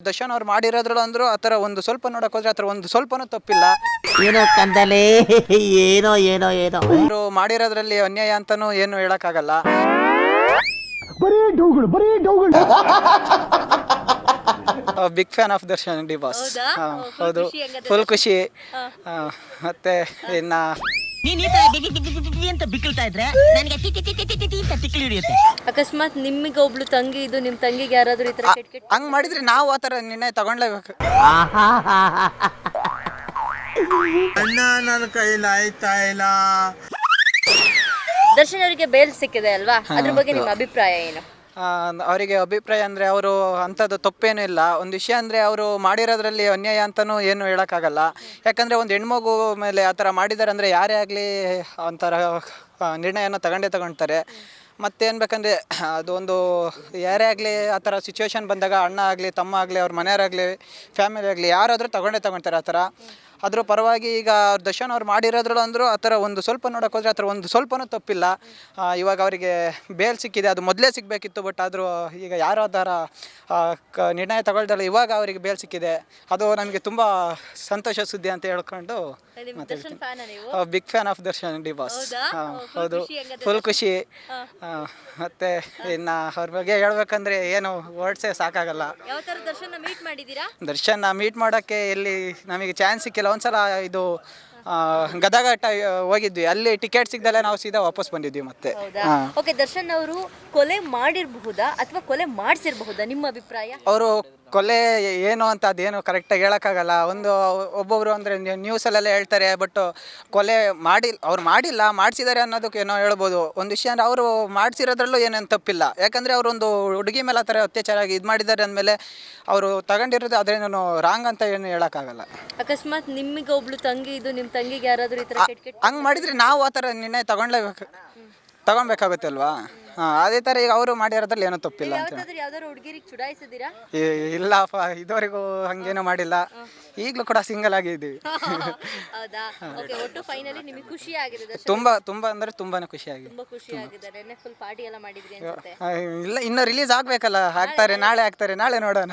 ದರ್ಶನ್ ಅವ್ರು ಮಾಡಿರೋದ್ರಲ್ಲ ಅಂದ್ರು ಆ ಥರ ಒಂದು ಸ್ವಲ್ಪ ನೋಡಕ್ ಹೋದ್ರೆ ಆ ಥರ ಒಂದು ಸ್ವಲ್ಪನೂ ತಪ್ಪಿಲ್ಲ. ಏನೋ ಕಂದಲೇ ಏನೋ ಏನೋ ಏನೋ. ಅವರು ಮಾಡಿರೋದ್ರಲ್ಲಿ ಅನ್ಯಾಯ ಅಂತಾನೂ ಏನು ಹೇಳಕ್ಕಾಗಲ್ಲ. Big fan of Darshan D boss. ಹೌದಾ? ಫುಲ್ ಖುಷಿ ಆ, ಮತ್ತೆ ಇನ್ನ ನೀನ್ ಈ ತರ D- D- D- D- D ಅಂತ ಬಿಕ್ಕಳ್ತಾ ಇದ್ರೆ ನನಗೆ T T T T T T T ಅಂತ ತಿಕ್ಲಿ ಹಿಡಿಯುತ್ತೆ. ಅಕಸ್ಮಾತ್ ನಿಮಗೆ ಒಬ್ಳು ತಂಗಿ ಇದು ನಿಮ್ ತಂಗಿಗೆ ಯಾರಾದ್ರೂ ಈ ತರ ಕೆಟ್ಟ ಕೆಟ್ಟ ಹಂಗ್ ಮಾಡಿದ್ರೆ ನಾವು ಆತರ ನಿನ್ನೆ ನಿರ್ಣಯ ತಗೊಂಡ್ಲೇಬೇಕು. ಅಣ್ಣ ನನ್ನ ಕೈಲಿ ಆಯ್ತಾ ಇಲ್ಲ? ದರ್ಶನ್ ಅವರಿಗೆ ಬೇಲ್ ಸಿಕ್ಕಿದೆ ಅಲ್ವಾ? ಅದ್ರ ಬಗ್ಗೆ ನಿಮ್ಮ ಅಭಿಪ್ರಾಯ ಏನು? ಅವರಿಗೆ ಅಭಿಪ್ರಾಯ ಅಂದರೆ ಅವರು ಅಂಥದ್ದು ತಪ್ಪೇನೂ ಇಲ್ಲ. ಒಂದು ವಿಷಯ ಅಂದರೆ ಅವರು ಮಾಡಿರೋದ್ರಲ್ಲಿ ಅನ್ಯಾಯ ಅಂತಲೂ ಏನು ಹೇಳೋಕ್ಕಾಗಲ್ಲ. ಯಾಕಂದರೆ ಒಂದು ಹೆಣ್ಮಗು ಮೇಲೆ ಆ ಥರ ಮಾಡಿದ್ದಾರೆ ಅಂದರೆ ಯಾರೇ ಆಗಲಿ ಒಂಥರ ನಿರ್ಣಯನ ತಗೊಂಡೇ ತಗೊಳ್ತಾರೆ ಮತ್ತೇನು ಬೇಕಂದ್ರೆ ಅದೊಂದು ಯಾರೇ ಆಗಲಿ ಆ ಥರ ಸಿಚುವೇಶನ್ ಬಂದಾಗ ಅಣ್ಣ ಆಗಲಿ, ತಮ್ಮ ಆಗಲಿ, ಅವ್ರ ಮನೆಯವರಾಗಲಿ ಫ್ಯಾಮಿಲಿ ಆಗಲಿ ಯಾರಾದರೂ ತಗೊಂಡೇ ತಗೊಳ್ತಾರೆ ಆ ಥರ. ಅದ್ರ ಪರವಾಗಿ ಈಗ ದರ್ಶನ್ ಅವ್ರು ಮಾಡಿರೋದ್ರಲ್ಲಿ ಅಂದರೂ ಆ ಥರ ಒಂದು ಸ್ವಲ್ಪ ನೋಡೋಕೆ ಹೋದ್ರೆ ಆ ಥರ ಒಂದು ಸ್ವಲ್ಪನೂ ತಪ್ಪಿಲ್ಲ. ಇವಾಗ ಅವರಿಗೆ ಬೇಲ್ ಸಿಕ್ಕಿದೆ, ಅದು ಮೊದಲೇ ಸಿಗಬೇಕಿತ್ತು ಬಟ್ ಆದರೂ ಈಗ ಯಾರೋ ಥರ ಕ ನಿರ್ಣಯ ತಗೊಳ್ದಲ್ಲ ಇವಾಗ ಅವರಿಗೆ ಬೇಲ್ ಸಿಕ್ಕಿದೆ. ಅದು ನಮಗೆ ತುಂಬ ಸಂತೋಷ ಸುದ್ದಿ ಅಂತ ಹೇಳ್ಕೊಂಡು ಮಾತಾಡ್ತೀನಿ. Big fan of Darshan D boss. ಹೌದಾ? ಫುಲ್ ಖುಷಿ ಮತ್ತೆ ಇನ್ನು ಅವ್ರ ಬಗ್ಗೆ ಹೇಳ್ಬೇಕಂದ್ರೆ ಏನು ವರ್ಡ್ಸೇ ಸಾಕಾಗಲ್ಲ. ದರ್ಶನ್ ಮೀಟ್ ಮಾಡೋಕ್ಕೆ ಎಲ್ಲಿ ನಮಗೆ ಚಾನ್ಸ್ ಸಿಕ್ಕಿಲ್ಲ. ಒಂದ್ಸಲ ಇದು ಗದಗ ಟ ಹೋಗಿದ್ವಿ. ಅಲ್ಲಿ ಟಿಕೆಟ್ ಸಿಗ್ದಲ್ಲೇ ನಾವು ಸೀದಾ ವಾಪಸ್ ಬಂದಿದ್ವಿ ಮತ್ತೆ. ಹೌದಾ? ಹಾ. ಓಕೆ ದರ್ಶನ್ ಅವರು ಕೊಲೆ ಮಾಡಿರಬಹುದಾ ಅಥವಾ ಕೊಲೆ ಮಾಡಿಸಿರಬಹುದಾ ನಿಮ್ಮ ಅಭಿಪ್ರಾಯ? ಅವರು ಕೊಲೆ ಏನು ಅಂತ ಅದೇನು ಕರೆಕ್ಟಾಗಿ ಹೇಳೋಕ್ಕಾಗಲ್ಲ. ಒಂದು ಒಬ್ಬೊಬ್ರು ಅಂದರೆ ನ್ಯೂಸಲ್ಲೆಲ್ಲ ಹೇಳ್ತಾರೆ ಬಟ್ ಕೊಲೆ ಮಾಡಿ ಅವ್ರು ಮಾಡಿಲ್ಲ ಮಾಡಿಸಿದ್ದಾರೆ ಅನ್ನೋದಕ್ಕೆ ಏನೋ ಹೇಳ್ಬೋದು. ಒಂದು ವಿಷಯ ಅಂದರೆ ಅವರು ಮಾಡಿಸಿರೋದ್ರಲ್ಲೂ ಏನೇನು ತಪ್ಪಿಲ್ಲ. ಯಾಕಂದರೆ ಅವರೊಂದು ಹುಡುಗಿ ಮೇಲೆ ಆ ಥರ ಅತ್ಯಾಚಾರ ಆಗಿ ಇದು ಮಾಡಿದ್ದಾರೆ ಅಂದಮೇಲೆ ಅವರು ತಗೊಂಡಿರೋದು ನಾನು ರಾಂಗ್ ಅಂತ ಏನು ಹೇಳೋಕ್ಕಾಗಲ್ಲ. ಅಕಸ್ಮಾತ್ ನಿಮಗೆ ಒಬ್ಳು ತಂಗಿ ಇದು ನಿಮ್ಮ ತಂಗಿಗೆ ಯಾರಾದ್ರೂ ಈ ತರ ಕೆಟ್ಟ ಕೆಟ್ಟ ಹಂಗೆ ಮಾಡಿದರೆ ನಾವು ಆ ಥರ ನಿರ್ಣಯ ತಗೊಳ್ಲೇಬೇಕು ತಗೊಳ್ಬೇಕಾಗುತ್ತೆ ಅಲ್ವಾ ಹಾಂ ಅದೇ ಥರ ಈಗ ಅವರು ಮಾಡಿರೋದ್ರಲ್ಲಿ ಏನೋ ತಪ್ಪಿಲ್ಲ ಅಂತ ಯಾವ್ದಾದ್ರು ಯಾವ್ದಾದ್ರು ಹುಡುಗಿರಿಗೆ ಚುಡಾಯಿಸಿದ್ದೀರಾ? ಏ- ಇಲ್ಲಪ್ಪ ಇದುವರೆಗೂ ಹಂಗೇನೂ ಮಾಡಿಲ್ಲ. ಈಗಲೂ ಕೂಡ ಸಿಂಗಲ್ ಆಗಿದ್ದೀವಿ. ಹೌದಾ? ಓಕೆ ಒಟ್ಟು ಫೈನಲಿ ನಿಮಗೆ ಖುಷಿ ಆಗಿದೆ ದರ್ಶನ್. ತುಂಬ ತುಂಬ ಅಂದರೆ ತುಂಬಾ ಖುಷಿಯಾಗಿದೆ ತುಂಬಾ ಖುಷಿ ಆಗಿದೆ. ನೆನ್ನೆ ಫುಲ್ ಪಾರ್ಟಿ ಎಲ್ಲ ಮಾಡಿದ್ರಿ ಅನ್ಸುತ್ತೆ. ಆ, ಇಲ್ಲ ಇನ್ನು ರಿಲೀಸ್ ಆಗಬೇಕಲ್ಲ. ಹಾಕ್ತಾರೆ ನಾಳೆ ಹಾಕ್ತಾರೆ ನಾಳೆ ನೋಡೋಣ